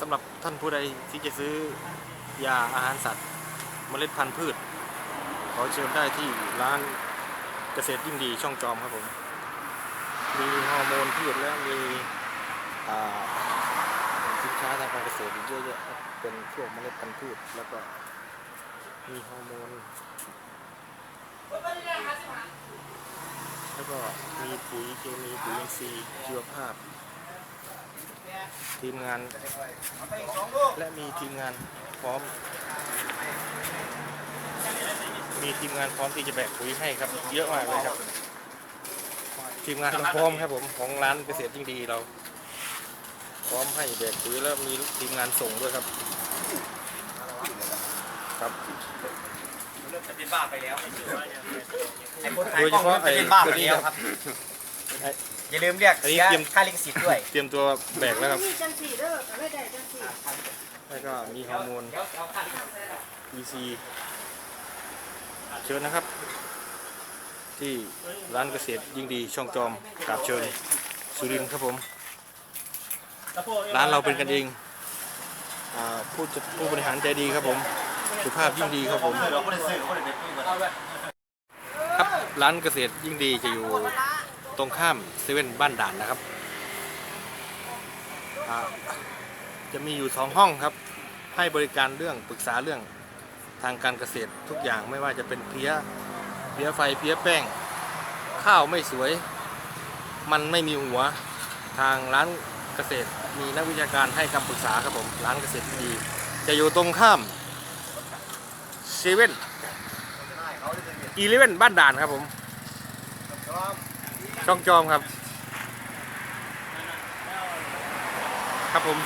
สำหรับท่านผู้ใดที่จะซื้อยาอาหารสัตว์เมล็ดพันธุ์พืช ขอเชิญได้ที่ร้านเกษตรยิ่งดีช่องจอมครับผม มีฮอร์โมนพืชและมีสินค้าทางการเกษตรอีกเยอะแยะเป็นพวกเมล็ดพันธุ์พืชแล้วก็มีฮอร์โมน แล้วก็มีปุ๋ยเคมีปุ๋ยอินทรีย์ชีวภาพ ทีมงาน และมีทีมงานพร้อม มีทีมงานพร้อมที่จะแบกปุ๋ยให้ครับ เยอะมากเลยครับ ทีมงานเราพร้อมครับผมของร้านเกษตรยิ่งดีเรา พร้อมให้แบกปุ๋ยแล้วมีทีมงานส่งด้วยครับ ครับเริ่มจะเป็นบ้าไปแล้วไอ้คนโดยเฉพาะไอ้เป็นบ้าไปตัวนี้แล้วคครัรับบไอ้อย่าลืมเรียกอันนี้เสียเตรียม ค่าลิขสิทธิ์ด้วยเตรียมตัวแบกแล้วครับ มีจังสีเด้อไม่ได้จังสีแล้วก็มีฮอร์โมน เดี๋ยวเอาค่าลิขสิทธิ์ EC เชิญนะครับ ที่ร้านเกษตรยิ่งดีช่องจอมกราบเชิญสุรินทร์ครับผม ร้านเราเป็นกันเองอ่าผู้จัดผู้บริหารใจดีครับผม สุภาพยิ่งดีครับผม ครับร้านเกษตรยิ่งดีจะอยู่ ตรงข้ามเซเว่นบ้านด่านนะครับ จะมีอยู่สองห้องครับ ให้บริการเรื่องปรึกษาเรื่องทางการเกษตรทุกอย่างไม่ว่าจะเป็นเพี้ยเพี้ยไฟเพี้ยแป้ง ข้าวไม่สวย มันไม่มีหัวทางร้านเกษตรมีนักวิชาการให้คำปรึกษาครับผมร้านเกษตรดี จะอยู่ตรงข้ามเซเว่นอีเลเว่นบ้านด่านครับผม ช่องจอมครับ ครับผม